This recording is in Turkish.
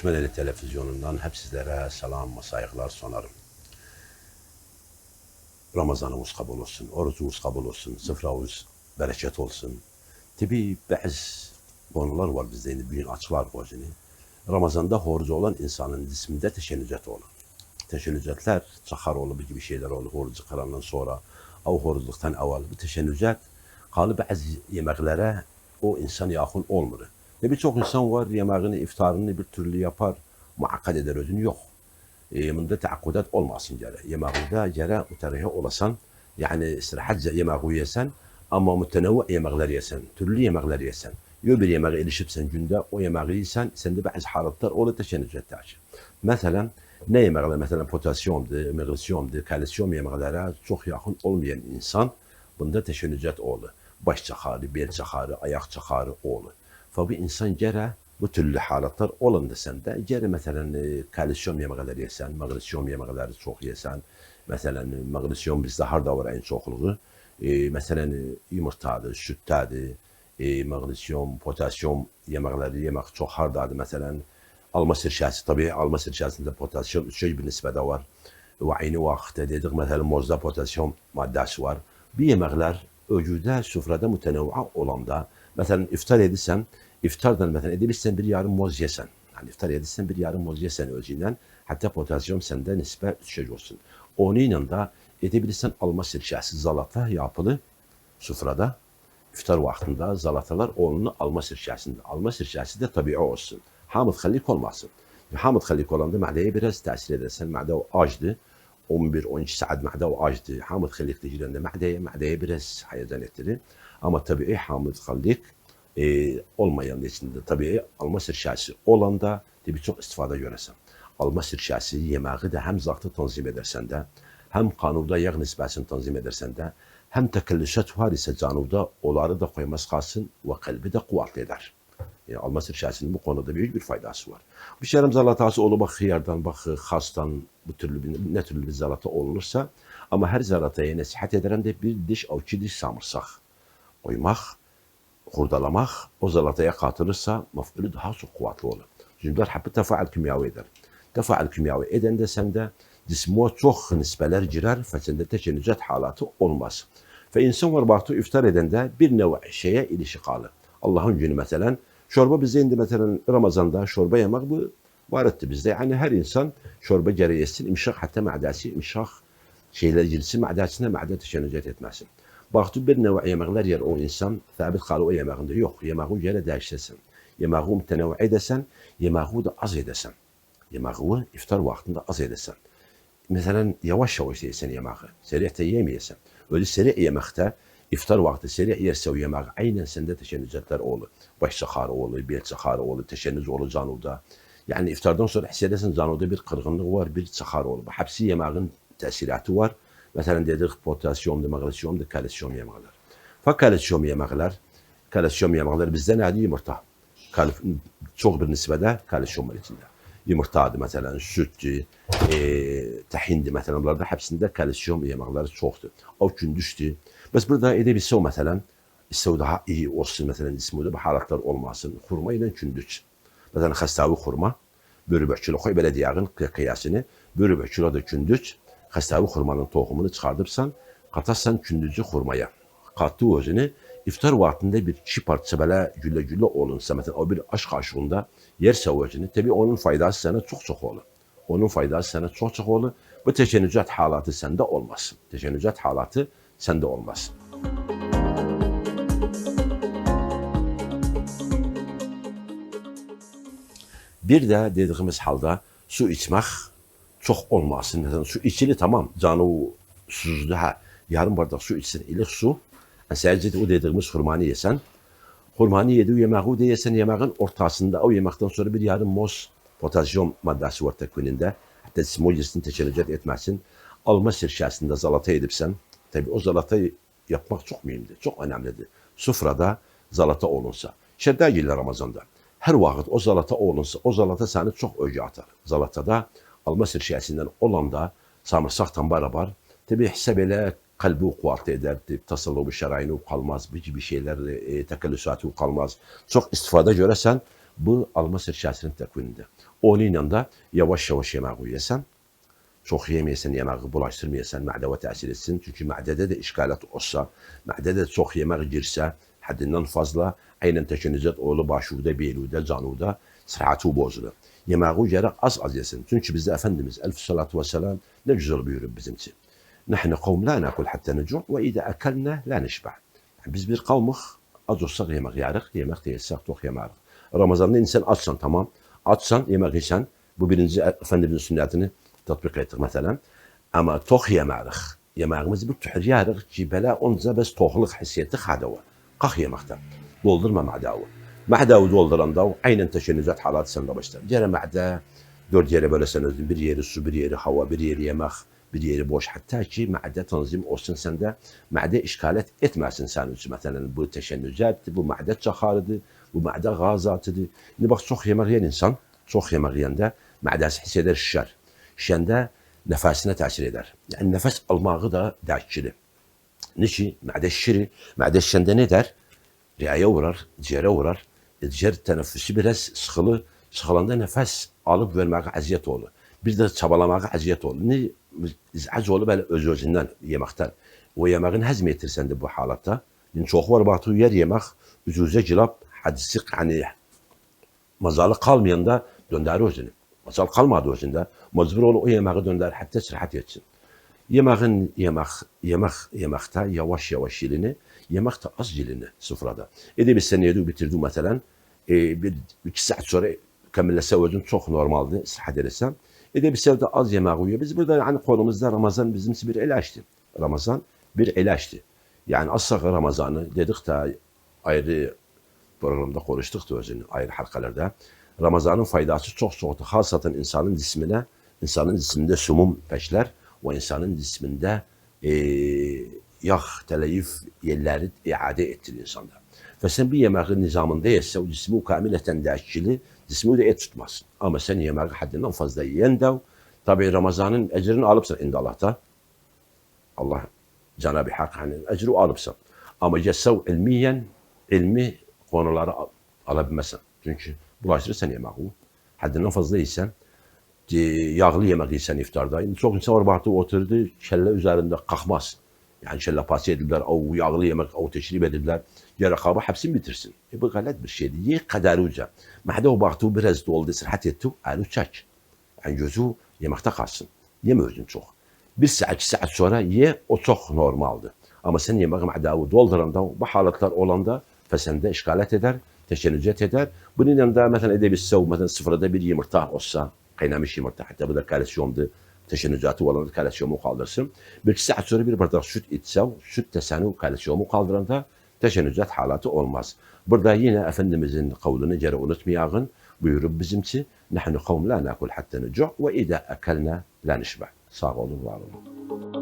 Düşmeneli Televizyonu'ndan hep sizlere selam ve saygılar sunarım. Ramazanımız kabul olsun, orucumuz kabul olsun, sıfravuz bereket olsun. Tabi bazı konular var bizde indi bugün açılar gözünü. Ramazanda horucu olan insanın cisminde teşennücet olur. Teşennücetler çakar olur, gibi şeyler olur. Horucu kırandan sonra, av horuculuktan evvel bu teşennücet kalı bazı yemeklere o insan yakın olmuyor. Ve birçok insan var yemeğini, iftarını bir türlü yapar, muakkad eder özünü yok. E, bunda teakkudat olmasın gere. Yemeğinde gere müterehe olasan, yani istirahat yemeği yesen ama mütenevvi yemekler yesen, türlü yemekler yesen. Yo bir yemeğe erişipsen günde o yemeği yesen, sende bazı halatlar olur teşennücet taşı. Mesela ne yemekler? Mesela potasyumdu, magnesyumdu, kalsiyum yemeklere çok yakın olmayan insan bunda teşennücet olur. Baş çakarı, bel çakarı, ayak çakarı olur. Fa bir insan gere bu türlü halatlar olan da sende. Gere mesela e, kalsiyum yemekleri yesen, magnesyum yemekleri çok yesen. Mesela e, magnesyum bizde harda var en çokluğu. E, mesela e, yumurtadı, süttadı, e, magnesyum, potasyum yemekleri yemek çok hardadı. Mesela alma sirkesi tabii alma sirkesinde potasyum üçe bir nispede var. Ve aynı vakitte dedik mesela mozda potasyum maddesi var. Bir yemekler öcüde, sufrada mütenevva olanda mesela iftar edirsen, iftardan mesela edebilirsen bir yarım moz yesen. Yani iftar edirsen bir yarım moz yesen özünden hatta potasyum sende nispe düşecek olsun. Onun yanında edebilirsen alma sirkesi zalata yapılı sufrada iftar vaktinde zalatalar onun alma sirkesinde. Alma sirkesi de tabii olsun. Hamid Halik olmasın. Hamid Halik olanda mədəyə biraz təsir edersen, mədə o acdı. 11-12 saat mədə o acdı. Hamid Halik deyilende mədəyə, mədəyə biraz hayacan ettirir. Ama tabii Hamid Halik e, olmayan içinde tabii alma sirkesi olanda tabii çok istifade görəsən. Alma sirkesi yemeği de hem zaktı tanzim edersen de, hem kanunda yağ nisbəsini tanzim edersen de, hem tekellüsat var ise canavda onları da koymaz kalsın ve kalbi de kuvvetli eder. E, Almasır şəhsinin bu konuda büyük bir faydası var. Bir şəhərim zəlatası olub, bax, xiyardan, bax, xastan, bu türlü, bir, nə türlü bir zəlata olunursa, amma hər zəlataya yəni nəsihət edərəm də bir diş, o iki diş samırsaq qoymaq, xurdalamaq, o zəlataya qatılırsa, mafülü daha çox quvvatlı olur. Cümlər həbbi təfaəl kimyavi edər. Təfaəl kimyavi edəndə səndə cismə çox nisbələr girər və səndə təkənücət yəni halatı olmaz. Və insan var vaxtı iftar edəndə bir növ şeyə ilişi qalır. Allahın günü məsələn, çorba bize indi mesela Ramazan'da çorba yemek bu var etti bizde. Yani her insan çorba gereği yesin. İmşak hatta ma'dasi imşak şeyler girsin ma'dasına ma'da teşennücet etmesin. Baktı bir nevi yemekler yer o insan sabit kalı o yemeğinde yok. Yemeği yere değiştirsin. Yemeği mütenevvi edesen, yemeği de az edesen. Yemeği iftar vaktinde az edesen. Mesela yavaş yavaş yesen yemeği. Seriyete yemeyesen. Öyle seri yemekte iftar vakti seri yerse o yemeği aynen sende teşennücetler olur. Baş çakarı olur, bel çakarı olur, teşennüz olur canlıda. Yani iftardan sonra hissedersin canlıda bir kırgınlık var, bir çakarı olur. Hepsi yemeğin tesiratı var. Mesela dedik potasyumdu, magnesyumdu, kalsiyum yemekler. Fa kalsiyum yemekler, kalsiyum yemekler bizde ne yumurta. Kal çok bir nisbede kalsiyum var içinde. Yumurtadı mesela, süttü, e, tahindi mesela bunlarda hepsinde kalsiyum yemekleri çoktu. O gündüzdü. Bes burada edebilse o mesela, ise daha iyi olsun mesela isminde bu halatlar olmasın. Hurma ile gündüz. Mesela hastavi hurma, börübəkçülü koy belə deyəğin qiyasını, börübəkçülü da gündüz, hastavi hurmanın tohumunu çıxardırsan, qatarsan gündüzü hurmaya. Qatdı özünü, iftar vaktinde bir iki parça böyle gülle gülle olunsa, mesela o bir aşk aşığında yerse o özünü, tabii onun faydası sana çok çok olur. Onun faydası sana çok çok olur. Bu teşennücat halatı sende olmaz. Teşennücat halatı sende olmaz. Bir də dediyimiz halda su içmək çox olmasın. Məsələn, su içili tamam, canı o suzdu, hə, yarım bardaq su içsin. Elə su, sadəcə o dediyimiz xurmanı yesən, xurmanı yedi, o yeməği də yesən, yeməğin ortasında, o yeməkdən sonra bir yarım moz potasyum maddəsi var təkvinində. Hətta simolisini təcərrücət etməsin. Alma sirşəsində zalata edibsən, təbii o zalata yapmaq çox mühimdir, çox önəmlidir. Sufrada zalata olunsa. Şəddə yillər Ramazanda. Her vakit o zalata olunsa, o zalata seni çok öcü atar. Zalatada alma sirkesinden olanda samırsaktan beraber tabi hesap elə kalbi kuvvetli eder, tasallubu şerayini kalmaz, bir gibi şeyler, e, tekellüsatı kalmaz. Çok istifade göresen Bu Almasır şahsinin tekvininde. Onun yanında yavaş yavaş yemeği yesen, çok yemeyesen yemeği bulaştırmayasan mədəvə təsir etsin. Çünkü mədədə de işgalat olsa, mədədə çok yemek girse, haddinden fazla aynen teşenüzet oğlu başuda, beluda, canuda sıhhati bozulur. Yemeği gerek az az yesin. Çünkü bizde Efendimiz Aleyhisselatü Vesselam ne güzel buyuruyor bizim için. Nahnu kavm la nakul hatta necu ve idâ akalna la neşba. Biz bir kavmik az olsak yemek yarık, yemek değilsek tok yemek. Ramazan'da insan açsan tamam. Açsan yemek yesen. Bu birinci Efendimizin sünnetini tatbik ettik mesela. Ama tok yemek. Yemeğimiz bir tühür yarık ki bela onca bes tokluk hissiyeti hadava. Kalk yemekten. Doldurma ma'davu. Ma'davu dolduranda aynen teşenüzat halatı sende başlar. Cere ma'da dört yere böleseniz bir yeri su, bir yeri hava, bir yeri yemek, bir yeri boş. Hatta ki ma'de tanzim olsun sende ma'de işgalet etmesin sen için. Mesela bu teşennüzat, bu ma'de çakarıdı, bu ma'de gazatıdı. Şimdi bak çok yemek yiyen insan, çok yemek yiyende ma'dası hisseder şişer. Şişende nefesine tesir eder. Yani nefes almağı da dahçili. Niçin? Ma'de şişiri. Ma'de şişende ne der? Riaya uğrar, ciğere uğrar. E, ciğer teneffüsü biraz sıkılı. Sıkılanda nefes alıp vermeye eziyet olur. Bir de çabalamaya eziyet olur. Ne? İzaz olur böyle öz özünden yemekten. O yemeğin hazm etirsen de bu halatta. Yani çok var batı yer yemek. Üzüze cilap hadisi hani mazalı kalmayan da döndürür özünü. Mazal kalmadı özünde. Mecbur olur o yemeği döndür hatta sıhhat etsin. Yemeğin yemek, yemek, yemekte yavaş yavaş yilini, yemekte az yilini sıfırada. Ede bir sene yedi bitirdi mesela. E, bir iki saat sonra kamillese özün çok normaldi sıhhat edersem. Ede bir sevde az yemek uyuyor. Biz burada hani konumuzda Ramazan bizim için bir ilaçtı. Ramazan bir ilaçtı. Yani asla Ramazan'ı dedik de ayrı programda konuştuk da özünü ayrı halkalarda. Ramazan'ın faydası çok çoktu. Hasaten insanın cismine, insanın cisminde sumum peşler ve insanın cisminde e, yağ, teleyif yerleri iade ettir insanda. Ve sen bir yemeğin nizamında yetse o cismi kamileten değişkili, cismi de et tutmaz. Ama sen yemeği haddinden fazla yiyen de tabi Ramazan'ın ecrini alıpsın indi Allah'ta. Allah Cenab-ı Hak hani ecri alıpsın. Ama cessav ilmiyen ilmi konuları al, alabilmezsin. Çünkü bulaştırırsan yemeği. Haddinden fazla yiysen e, yağlı yemek yesen iftarda. Şimdi çok insan var baktı oturdu kelle üzerinde kalkmaz. Yani kelle pası edirler, o yağlı yemek, o teşrip edirler. Ya rekabı hepsini bitirsin. E bu galet bir şeydi. Ye kadarıca. Mahde o baktı biraz doldu, sıhhat etti, alu çek. Yani gözü yemekte kalsın. Yeme özün çok. Bir saat, iki saat sonra ye, o çok normaldi. Ama sen yemeği ma'davu dolduranda, bu halatlar olanda fesende işgalet eder, teşenücet eder. Bunun yanında mesela edebilse, mesela sıfırda bir yumurta olsa, kaynamış yumurta, hatta bu da kalsiyumdu, teşenücatı olan kalsiyumu kaldırsın. Bir saat sonra bir bardak süt içse, süt teseni kalsiyumu kaldıranda teşenücat halatı olmaz. Burada yine Efendimizin kavlini geri unutmayağın, buyurup bizimki, nahnu kavm la nakul hatta necu' ve idâ ekelna la nişba. Sağ olun, var olun.